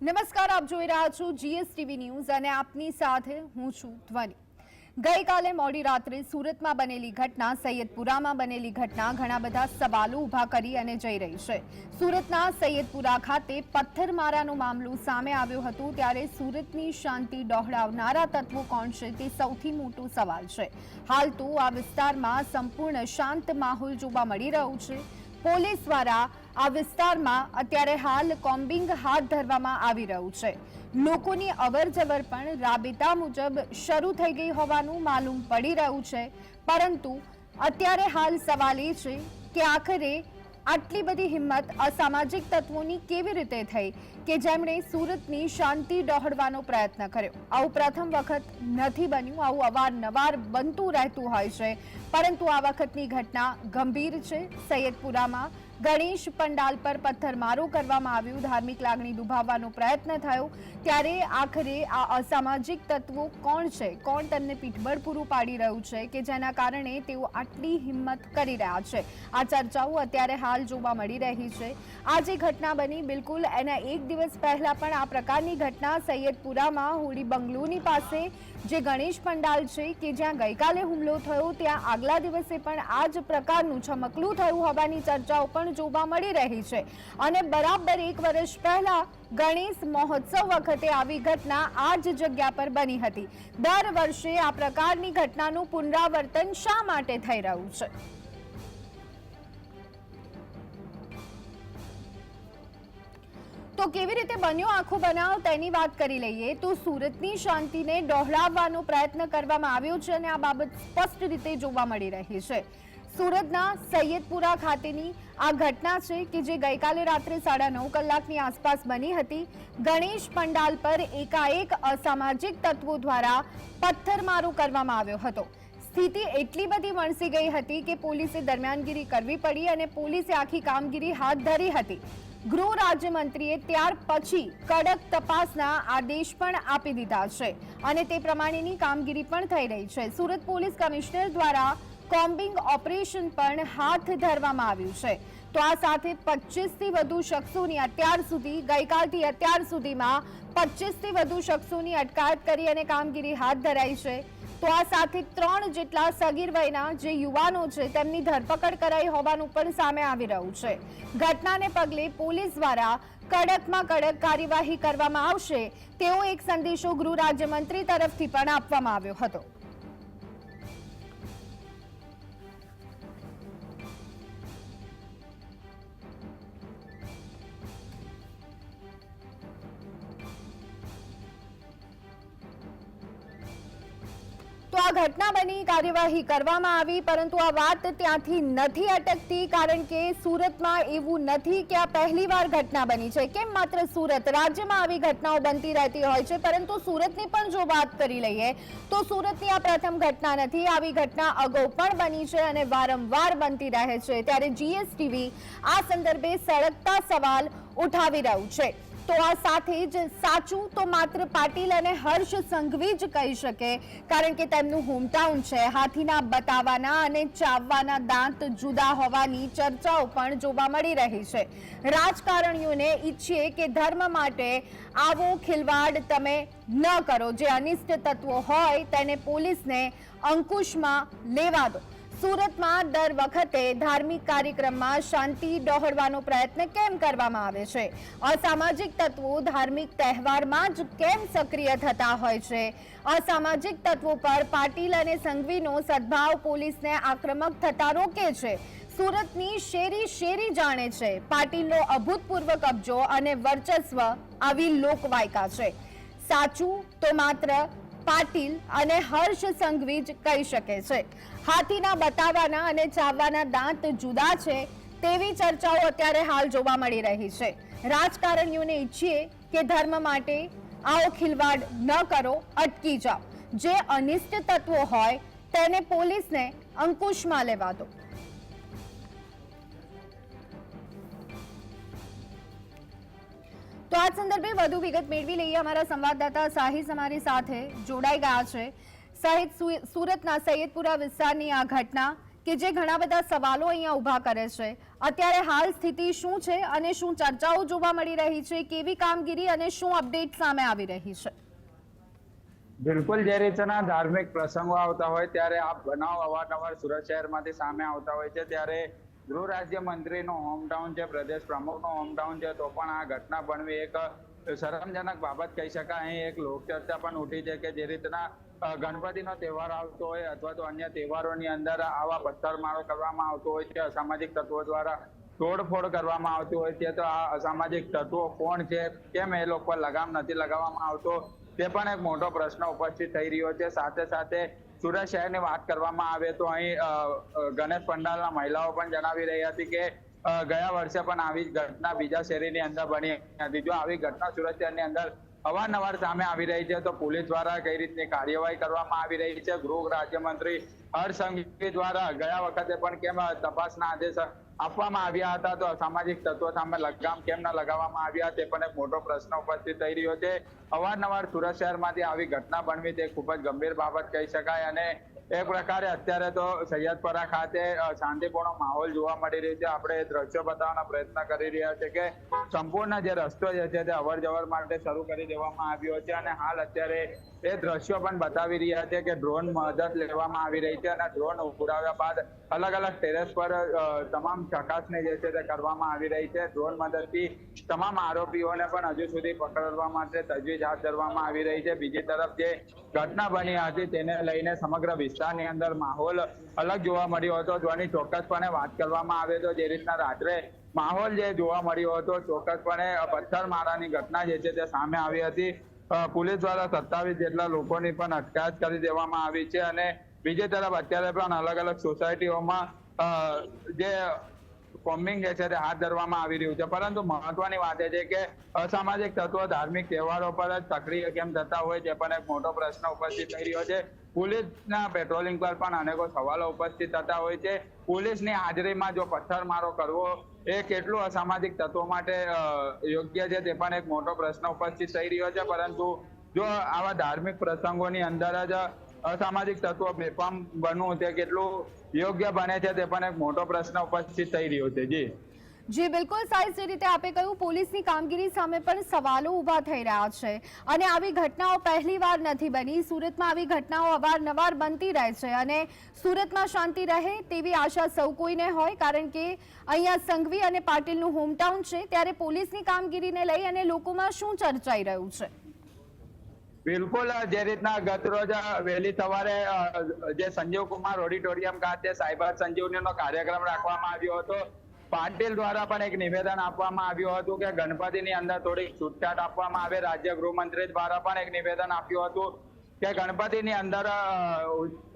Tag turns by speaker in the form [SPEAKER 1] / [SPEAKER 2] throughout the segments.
[SPEAKER 1] નમસ્કાર, આપ જોઈ રહ્યા છો જીએસટીવી ન્યૂઝ અને આપની સાથે હું છું ધ્વનિ. ગઈકાલે મોડી રાત્રે સુરતમાં બનેલી ઘટના, સૈયદપુરામાં બનેલી ઘટના, ઘણા બધા સવાલો ઊભા કરી અને જઈ રહી છે. સુરતના સૈયદપુરા ખાતે પથ્થરમારાનો મામલો સામે આવ્યો હતો, ત્યારે સુરતની શાંતિ ડહોળાવનારા તત્વો કોણ છે તે સૌથી મોટો સવાલ છે. હાલ તો આ વિસ્તારમાં સંપૂર્ણ શાંત માહોલ જોવા મળી રહ્યો છે. પોલીસ દ્વારા આ વિસ્તારમાં અત્યારે હાલ કોમ્બિંગ હાથ ધરવામાં આવી રહ્યું છે. લોકોની અવરજવર પણ રાબેતા મુજબ શરૂ થઈ ગઈ હોવાનું માલુમ પડી રહ્યું છે. પરંતુ અત્યારે હાલ સવાલ એ છે કે આખરે આટલી બધી હિંમત અસામાજિક તત્વોની કેવી રીતે થઈ કે જેમણે સુરતની શાંતિ ડહોળવાનો પ્રયત્ન કર્યો? આવું પ્રથમ વખત નથી બન્યું. આવું અવારનવાર બનતું રહેતું હોય છે. પરંતુ આ વખતની ઘટના ગંભીર છે. સૈયદપુરામાં ગણેશ પંડાલ પર પથ્થરમારો કરવામાં આવ્યું. ધાર્મિક લાગણી દુભાવવાનો પ્રયત્ન થયો. ત્યારે આખરે આ અસામાજિક તત્વો કોણ છે? કોણ તેમને પીઠબળ પૂરું પાડી રહ્યું છે કે જેના કારણે તેઓ આટલી હિંમત કરી રહ્યા છે? આ ચર્ચાઓ અત્યારે હાલ જોવા મળી રહી છે. આ જે ઘટના બની, બિલકુલ એના એક દિવસ પહેલા પણ આ પ્રકારની ઘટના સૈયદપુરામાં હોળી બંગલોની પાસે જે ગણેશ પંડાલ છે કે જ્યાં ગઈકાલે હુમલો થયો, ત્યાં આગલા દિવસે પણ આ જ પ્રકારનું છમકલું થયું હોવાની ચર્ચાઓ પણ જોવા મળી રહી છે. અને બરાબર એક વર્ષ પહેલા ગણેશ મહોત્સવ વખતે આવી ઘટના આ જ જગ્યા પર બની હતી. દર વર્ષે આ પ્રકારની ઘટનાનું પુનરાવર્તન શા માટે થઈ રહ્યું છે? તો કેવી રીતે બન્યો આખો બનાવ તેની વાત કરી લઈએ. તો સુરતની શાંતિને ડહોળાવવાનો પ્રયત્ન કરવામાં આવ્યો છે અને આ બાબત સ્પષ્ટ રીતે જોવા મળી રહી છે. સુરતના સૈયદપુરા ખાતેની આ ઘટના છે કે જે ગઈકાલે રાત્રે સાડા નવ કલાકની આસપાસ બની હતી. ગણેશ પંડાલ પર એકાએક અસામાજિક તત્વો દ્વારા પથ્થરમારો કરવામાં આવ્યો હતો. સ્થિતિ એટલી બધી વણસી ગઈ હતી કે પોલીસે દરમિયાનગીરી કરવી પડી અને પોલીસે આખી કામગીરી હાથ ધરી હતી. ગૃહ રાજ્યમંત્રીએ ત્યાર પછી કડક તપાસના આદેશ પણ આપી દીધા છે અને તે પ્રમાણેની કામગીરી પણ થઈ રહી છે. સુરત પોલીસ કમિશનર દ્વારા કોમ્બિંગ ઓપરેશન પણ હાથ ધરવામાં આવ્યું છે. તો આ સાથે પચીસથી વધુ શખ્સોની અત્યાર સુધી, ગઈકાલથી અત્યાર સુધીમાં પચીસથી વધુ શખ્સોની અટકાયત કરી અને કામગીરી હાથ ધરાઈ છે. તો આ સાથે ત્રણ જેટલા સગીર વયના જે યુવાનો છે, તેમની ધરપકડ કરાઈ હોવાનું પણ સામે આવી રહ્યું છે. ઘટનાને પગલે પોલીસ દ્વારા કડકમાં કડક કાર્યવાહી કરવામાં આવશે, તેવો એક સંદેશો ગૃહ રાજ્યમંત્રી તરફથી પણ આપવામાં આવ્યો હતો. આ ઘટના બની કાર્યવાહી કરવામાં આવી, પરંતુ આ વાત ત્યાંથી નથી અટકતી, કારણ કે સુરતમાં એવું નથી કે આ પહેલીવાર ઘટના બની છે. કેમ માત્ર સુરત? રાજ્યમાં આવી ઘટનાઓ બનતી રહેતી હોય છે, પરંતુ સુરતની પણ જો વાત કરી લઈએ, તો સુરતની આ પ્રથમ ઘટના નથી. આવી ઘટના અગાઉ પણ બની છે અને વારંવાર બનતી રહે છે. ત્યારે જીએસટીવી આ સંદર્ભે સળગતા સવાલ ઉઠાવી રહ્યું છે. તો આ સાથે જ સાચું તો માત્ર પાટીલ અને હર્ષ સંઘવી જ કહી શકે, કારણ કે તેમનું હોમટાઉન છે. હાથીના બતાવવાના અને ચાવવાના દાંત જુદા હોવાની ચર્ચાઓ પણ જોવા મળી રહી છે. રાજકારણીઓને ઈચ્છીએ કે ધર્મ માટે આવો ખિલવાડ તમે ન કરો. જે અનિષ્ટ તત્વો હોય તેને પોલીસને અંકુશમાં લેવા દો. સુરતમાં દર વખતે ધાર્મિક કાર્યક્રમમાં શાંતિ ડહોળવાનો પ્રયત્ન કેમ કરવામાં આવે છે? અસામાજિક તત્વો ધાર્મિક તહેવારમાં જ કેમ સક્રિય થતા હોય છે? અસામાજિક તત્વો પર પાટીલ અને સંઘવીનો સદભાવ પોલીસને આક્રમક થતા રોકે છે? સુરતની શેરી શેરી જાણે છે. પાટીલનો અભૂતપૂર્વ કબજો અને વર્ચસ્વ આવી લોકવાયકા છે. સાચું તો માત્ર પાટીલ અને હર્ષ સંઘવી કહી શકે છે. હાથીના બતાવવાના અને ચાવવાના દાંત જુદા છે તેવી ચર્ચાઓ અત્યારે હાલ જોવા મળી રહી છે. રાજકારણીઓને ઈચ્છીએ કે ધર્મ માટે આવો ખિલવાડ ન કરો, અટકી જાઓ. જે અનિષ્ટ તત્વો હોય તેને પોલીસને અંકુશમાં લેવા દો. તો આ સંદર્ભે વધુ વિગત મેળવી લઈએ અમારા સંવાદદાતા સાહિદ અમારી સાથે. જોડાઈ ગયા છે. સાહિદ સુરતના સૈયદપુરા વિસ્તારની આ ઘટના કે જે ઘણા બધા સવાલો અહીંયા ઊભા કરે છે. અત્યારે હાલ સ્થિતિ શું છે અને શું ચર્ચાઓ જોવા મળી રહી છે? કેવી કામગીરી અને શું અપડેટ સામે આવી રહી છે?
[SPEAKER 2] બિલકુલ, જે રીતના ધાર્મિક પ્રસંગો આવતા હોય, ત્યારે આ બનાવ અવારનવાર સુરત શહેરમાંથી સામે આવતા હોય છે, ત્યારે ગૃહ રાજ્ય મંત્રીનું હોમટાઉન છે પ્રદેશ પ્રમુખનું હોમટાઉન છે, તો પણ આ ઘટના બનવી એક શરમજનક બાબત કહી શકાય. અહીં એક લોકચર્ચા પણ ઉઠી છે કે જે રીતના ગણપતિનો તહેવાર આવતો હોય અથવા તો અન્ય તહેવારોની અંદર આવા પથ્થરમારો કરવામાં આવતો હોય છે, અસામાજિક તત્વો દ્વારા તોડફોડ કરવામાં આવતી હોય છે, તો આ અસામાજિક તત્વો કોણ છે, કેમ એ લોકો પર લગામ નથી લગાવવામાં આવતો? તે પણ એક મોટો પ્રશ્ન ઉપસ્થિત થઈ રહ્યો છે. સાથે સાથે સુરત શહેરની વાત કરવામાં આવે તો અહીં ગણેશ પંડાલના મહિલાઓ પણ જણાવી રહી હતી કે ગયા વર્ષે પણ આવી ઘટના બીજા શેરીની અંદર બની હતી. જો આવી ઘટના સુરત શહેરની અંદર અવારનવાર સામે આવી રહી છે, તો પોલીસ દ્વારા કઈ રીતની કાર્યવાહી કરવામાં આવી રહી છે? ગૃહ રાજ્યમંત્રી હર્ષ સંઘવી દ્વારા ગયા વખતે પણ કેમ તપાસના આદેશ આપવામાં આવ્યા હતા તો અસામાજિક તત્વો સામે લગામ કેમ ન લગાવવામાં આવ્યા તે પણ એક મોટો પ્રશ્ન ઉપસ્થિત થઈ રહ્યો છે. અવારનવાર સુરત શહેરમાંથી આવી ઘટના બનવી તે ખૂબ જ ગંભીર બાબત કહી શકાય અને એક પ્રકારે અત્યારે તો સૈયદપરા ખાતે શાંતિપૂર્ણ માહોલ જોવા મળી રહ્યો છે. આપણે એ દ્રશ્યો બતાવવાનો પ્રયત્ન કરી રહ્યા છે કે સંપૂર્ણ જે રસ્તો જે છે તે અવર જવર માટે શરૂ કરી દેવામાં આવ્યો છે અને હાલ અત્યારે એ દ્રશ્યો પણ બતાવી રહ્યા છે કે ડ્રોન મદદ લેવામાં આવી રહી છે અને ડ્રોન ઉડાવ્યા બાદ અલગ અલગ ટેરેસ પર તમામ ચકાસણી જે છે તે કરવામાં આવી રહી છે. ડ્રોન મદદથી તમામ આરોપીઓને પણ હજુ સુધી પકડવા માટે તજવીજ હાથ ધરવામાં આવી રહી છે. બીજી તરફ જે ઘટના બની હતી તેને લઈને સમગ્ર વિસ્તારની અંદર માહોલ અલગ જોવા મળ્યો હતો. જોની ચોક્કસપણે વાત કરવામાં આવે તો જે રીતના રાત્રે માહોલ જે જોવા મળ્યો હતો, ચોક્કસપણે પથ્થરમારાની ઘટના જે છે તે સામે આવી હતી. પોલીસ દ્વારા સત્તાવીસ જેટલા લોકોની પણ અટકાયત કરી દેવામાં આવી છે અને બીજી તરફ અત્યારે પણ અલગ અલગ સોસાયટીઓમાં જે કોમ્બિંગ જે છે તે હાથ ધરવામાં આવી રહ્યું છે. પરંતુ મહત્વની વાત એ છે કે અસામાજિક તત્વો, ધાર્મિક તહેવારો પર જ સક્રિય કેમ થતા હોય છે પણ એક મોટો પ્રશ્ન ઉપસ્થિત થઈ રહ્યો છે. પોલીસના પેટ્રોલિંગ પર પણ અનેકો સવાલો ઉપસ્થિત થતા હોય છે. પોલીસની હાજરીમાં જો પથ્થરમારો કરવો એ કેટલું અસામાજિક તત્વો માટે યોગ્ય છે તે પણ એક મોટો પ્રશ્ન ઉપસ્થિત થઈ રહ્યો છે. પરંતુ જો આવા ધાર્મિક પ્રસંગોની અંદર જ અસામાજિક તત્વો બેફામ બનવું તે કેટલું યોગ્ય બને છે તે પણ એક મોટો પ્રશ્ન ઉપસ્થિત થઈ રહ્યો છે. જી.
[SPEAKER 1] જી બિલકુલ સાહેબ જે રીતે આપે કહ્યું, પોલીસની કામગીરી સામે પણ સવાલો ઊભા થઈ રહ્યા છે. અને આવી ઘટનાઓ પહેલી વાર નથી બની. સુરતમાં આવી ઘટનાઓ અવારનવાર બનતી રહે છે અને સુરતમાં શાંતિ રહે તેવી આશા સૌ કોઈને હોય, કારણ કે અહીંયા સંઘવી અને પાટીલનું હોમટાઉન છે. ત્યારે પોલીસની કામગીરીને લઈ અને લોકોમાં શું ચર્ચાઈ રહ્યું છે?
[SPEAKER 2] બિલકુલ જે રીતના ગત રોજ વહેલી સવારે જે સંજીવ કુમાર ઓડિટોરિયમ ખાતે સાયબર સંજીવનીનો કાર્યક્રમ રાખવામાં આવ્યો હતો. પાટીલ દ્વારા પણ એક નિવેદન આપવામાં આવ્યું હતું કે ગણપતિની અંદર થોડીક છૂટછાટ આપવામાં આવે. રાજ્ય ગૃહમંત્રી દ્વારા પણ એક નિવેદન આપ્યું હતું કે ગણપતિની અંદર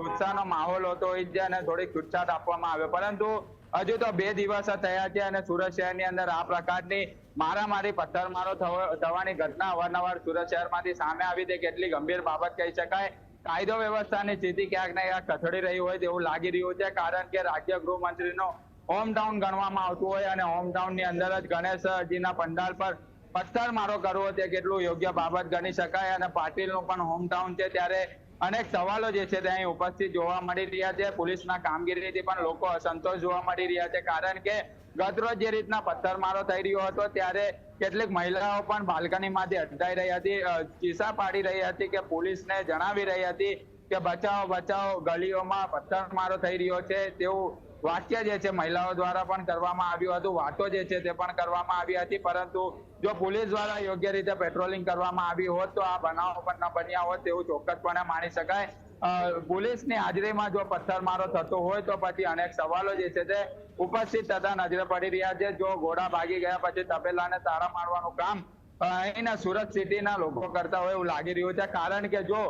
[SPEAKER 2] ઉત્સાહનો માહોલ હતો એ જ અને થોડીક છૂટછાટ આપવામાં આવે. પરંતુ હજુ તો બે દિવસ થયા છે અને સુરત શહેરની અંદર આ પ્રકારની મારામારી, પથ્થરમારો થવાની ઘટના અવારનવાર સુરત શહેરમાંથી સામે આવી તે કેટલી ગંભીર બાબત કહી શકાય? કાયદો વ્યવસ્થાની સ્થિતિ ક્યાંક ને ક્યાંક કથળી રહી હોય તેવું લાગી રહ્યું છે. કારણ કે રાજ્ય ગૃહમંત્રીનો હોમ ટાઉન ગણવામાં આવતું હોય અને હોમ ટાઉનની અંદર જ ગણેશજીના પંડાલ પર પથ્થરમારો કરવો તે કેટલું યોગ્ય બાબત ગણી શકાય અને પાટીલનું પણ હોમ ટાઉન છે ત્યારે અનેક સવાલો જે છે તે અહીં ઉપસ્થિત જોવા મળી રહ્યા છે. પોલીસના કામગીરીથી પણ લોકો અસંતોષ જોવા મળી રહ્યા છે. કારણ કે ગતરોજ જે રીતના પથ્થરમારો થઈ રહ્યો હતો ત્યારે કેટલીક મહિલાઓ પણ બાલ્કનીમાંથી અટકાઈ રહી હતી ચીસા પાડી રહી હતી કે પોલીસને જણાવી રહી હતી કે બચાવો બચાવો, ગલીઓમાં પથ્થરમારો થઈ રહ્યો છે. તેવું વાક્ય જે છે મહિલાઓ દ્વારા પણ કરવામાં આવ્યું હતું, વાતો જે છે તે પણ કરવામાં આવી હતી, પરંતુ જો પોલીસ દ્વારા યોગ્ય રીતે પેટ્રોલિંગ કરવામાં આવી હોત, તો આ બનાવો પણ ન બન્યા હોત તેવું ચોક્કસપણે માની શકાય. પોલીસની હાજરીમાં જો પથ્થરમારો થતો હોય, તો પછી અનેક સવાલો જે છે તે ઉપસ્થિત થતા નજરે પડી રહ્યા છે. જો ઘોડા ભાગી ગયા પછી તપેલાને તારા મારવાનું કામ અહીંના સુરત સિટીના લોકો કરતા હોય એવું લાગી રહ્યું છે. કારણ કે જો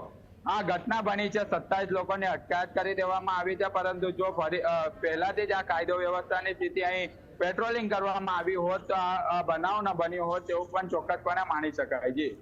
[SPEAKER 2] આ ઘટના બની છે. સત્તાવીસ લોકોને અટકાયત કરી દેવામાં આવી છે. પરંતુ જો ફરી પહેલાથી જ આ કાયદો વ્યવસ્થાની સ્થિતિ અહીં પેટ્રોલિંગ કરવામાં આવી હોત તો આ બનાવ ન બન્યો હોત તેવું પણ ચોક્કસપણે માની શકાય. જી.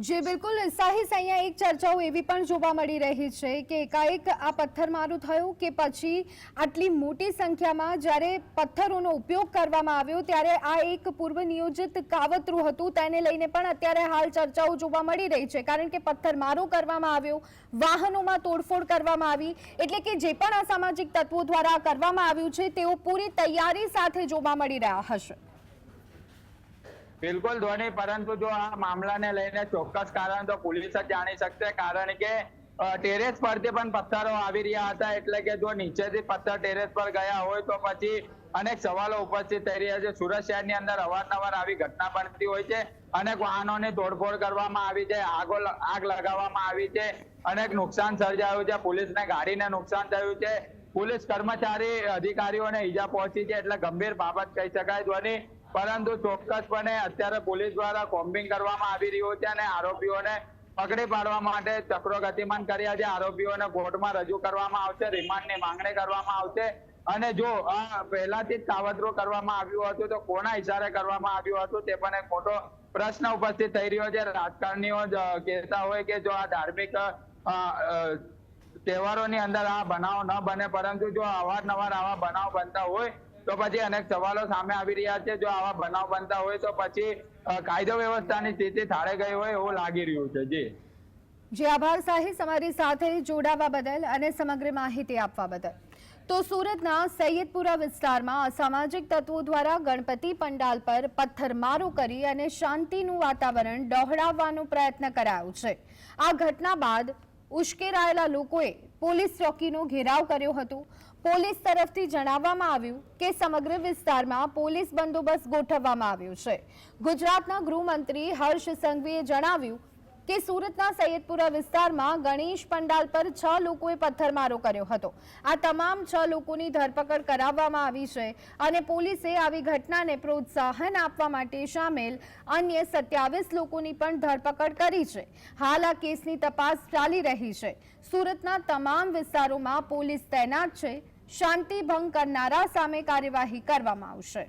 [SPEAKER 1] જે, બિલકુલ. સાહિસ, અહીંયા એક ચર્ચાઓ એવી પણ જોવા મળી રહી છે કે એકાએક આ પથ્થરમારું થયું કે પછી આટલી મોટી સંખ્યામાં જ્યારે પથ્થરોનો ઉપયોગ કરવામાં આવ્યો, ત્યારે આ એક પૂર્વ નિયોજિત કાવતરું હતું. તેને લઈને પણ અત્યારે હાલ ચર્ચાઓ જોવા મળી રહી છે. કારણ કે પથ્થરમારો કરવામાં આવ્યો, વાહનોમાં તોડફોડ કરવામાં આવી, એટલે કે જે પણ અસામાજિક તત્વો દ્વારા કરવામાં આવ્યું છે, તેઓ પૂરી તૈયારી સાથે જોવા મળી રહ્યા હશે.
[SPEAKER 2] બિલકુલ ધોની પરંતુ જો આ મામલાને લઈને ચોક્કસ કારણ તો પોલીસ જ જાણી શકશે, કારણ કે ટેરેસ પરથી પણ પથ્થરો આવી રહ્યા હતા, એટલે કે જો નીચેથી પથ્થર ટેરેસ પર ગયા હોય તો પછી અનેક સવાલો ઉપસ્થિત થઈ રહ્યા છે. સુરત શહેરની અંદર અવારનવાર આવી ઘટના બનતી હોય છે. અનેક વાહનોની તોડફોડ કરવામાં આવી છે, આગો આગ લગાવવામાં આવી છે, અનેક નુકસાન સર્જાયું છે, પોલીસને ગાડીને નુકસાન થયું છે. પોલીસ કર્મચારી અધિકારીઓને ઈજા પહોંચી છે, એટલે ગંભીર બાબત કહી શકાય. ધ્વની પરંતુ ચોક્કસપણે અત્યારે પોલીસ દ્વારા કોમ્બિંગ કરવામાં આવી રહ્યું છે અને આરોપીઓને પકડી પાડવા માટે ચક્રો ગતિમાન કર્યા છે. આરોપીઓને કોર્ટમાં રજૂ કરવામાં આવશે, રિમાન્ડની માંગણી કરવામાં આવશે. અને જો પહેલાથી જ કાવતરું કરવામાં આવ્યું હતું તો કોના ઈશારે કરવામાં આવ્યું હતું તે પણ એક મોટો પ્રશ્ન ઉપસ્થિત થઈ રહ્યો છે. રાજકારણીઓ કહેતા હોય કે જો આ ધાર્મિક તહેવારોની અંદર આ બનાવ ન બને, પરંતુ જો અવારનવાર આવા બનાવ બનતા હોય તો પછી અનેક સવાલો સામે આવી રહ્યા છે. જો આવા બનાવ બનતા હોય તો પછી કાયદો વ્યવસ્થાની સ્થિતિ થાળે ગઈ હોય એવું લાગી રહ્યું છે. જી.
[SPEAKER 1] જે, આભાર સાહિસ અમારી સાથે જોડાવા બદલ અને સમગ્ર માહિતી આપવા બદલ. તો સુરતના સૈયદપુરા વિસ્તારમાં અસામાજિક તત્વો દ્વારા ગણપતિ પંડાલ પર પથ્થરમારો કરી અને શાંતિનું વાતાવરણ ડહોળાવવાનો પ્રયત્ન કરાયો છે. આ ઘટના બાદ ઉશ્કેરાયેલા લોકોએ પોલીસ ચોકીનો ઘેરાવ કર્યો હતો. પોલીસ તરફથી જણાવવામાં આવ્યું કે સમગ્ર વિસ્તારમાં પોલીસ બંદોબસ્ત ગોઠવવામાં આવ્યો છે. ગુજરાતના ગૃહમંત્રી હર્ષ સંઘવીએ જણાવ્યું કે સુરતના સૈયદપુરા વિસ્તારમાં ગણેશ પંડાલ પર છ લોકોએ પથ્થરમારો કર્યો હતો. આ તમામ છ લોકોની ધરપકડ કરાવવામાં આવી છે અને પોલીસે આવી ઘટનાને પ્રોત્સાહન આપવા માટે સામેલ અન્ય સત્યાવીસ લોકોની પણ ધરપકડ કરી છે. હાલ આ કેસની તપાસ ચાલી રહી છે. સુરતના તમામ વિસ્તારોમાં પોલીસ તૈનાત છે. શાંતિ ભંગ કરનારા સામે કાર્યવાહી કરવામાં આવશે.